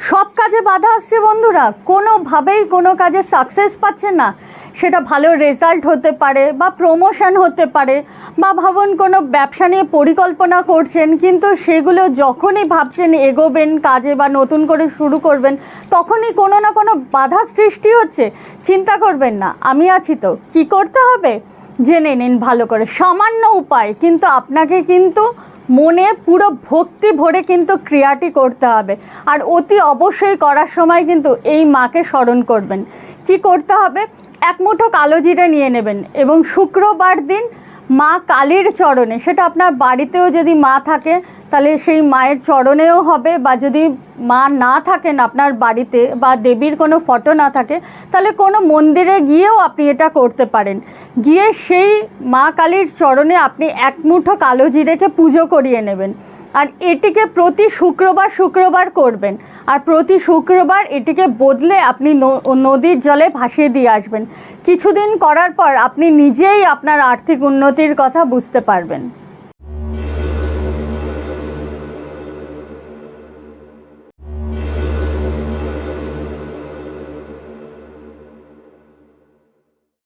সব কাজে বাধা আসছে বন্ধুরা। কোনোভাবেই কোনো কাজে সাকসেস পাচ্ছেন না। সেটা ভালো রেজাল্ট হতে পারে বা প্রমোশন হতে পারে বা ভাবুন কোনো ব্যবসা নিয়ে পরিকল্পনা করছেন, কিন্তু সেগুলো যখনই ভাবছেন এগোবেন, কাজে বা নতুন করে শুরু করবেন, তখনই কোনো না কোনো বাধা সৃষ্টি হচ্ছে। চিন্তা করবেন না, আমি আছি তো, কি করতে হবে? জেনে নিন ভালো করে। সামান্য উপায়, কিন্তু আপনাকে কিন্তু মনে পুরো ভক্তি ভরে কিন্তু ক্রিয়াটি করতে হবে। আর অতি অবশ্যই করার সময় কিন্তু এই মাকে স্মরণ করবেন। কি করতে হবে? এক মুঠো কালো জিরে নিয়ে নেবেন এবং শুক্রবার দিন মা কালীর চরণে, সেটা আপনার বাড়িতেও যদি মা থাকে, তাহলে সেই মায়ের চরণেও হবে বা যদি মা না থাকেন আপনার বাড়িতে বা দেবীর কোনো ফটো না থাকে, তাহলে কোনো মন্দিরে গিয়েও আপনি এটা করতে পারেন। গিয়ে সেই মা কালীর চরণে আপনি এক মুঠো কালো জিরেকে পুজো করিয়ে নেবেন। আর এটিকে প্রতি শুক্রবার শুক্রবার করবেন। আর প্রতি শুক্রবার এটিকে বদলে আপনি নদীর জলে ভাসিয়ে দিয়ে আসবেন। কিছুদিন করার পর আপনি নিজেই আপনার আর্থিক উন্নতির কথা বুঝতে পারবেন।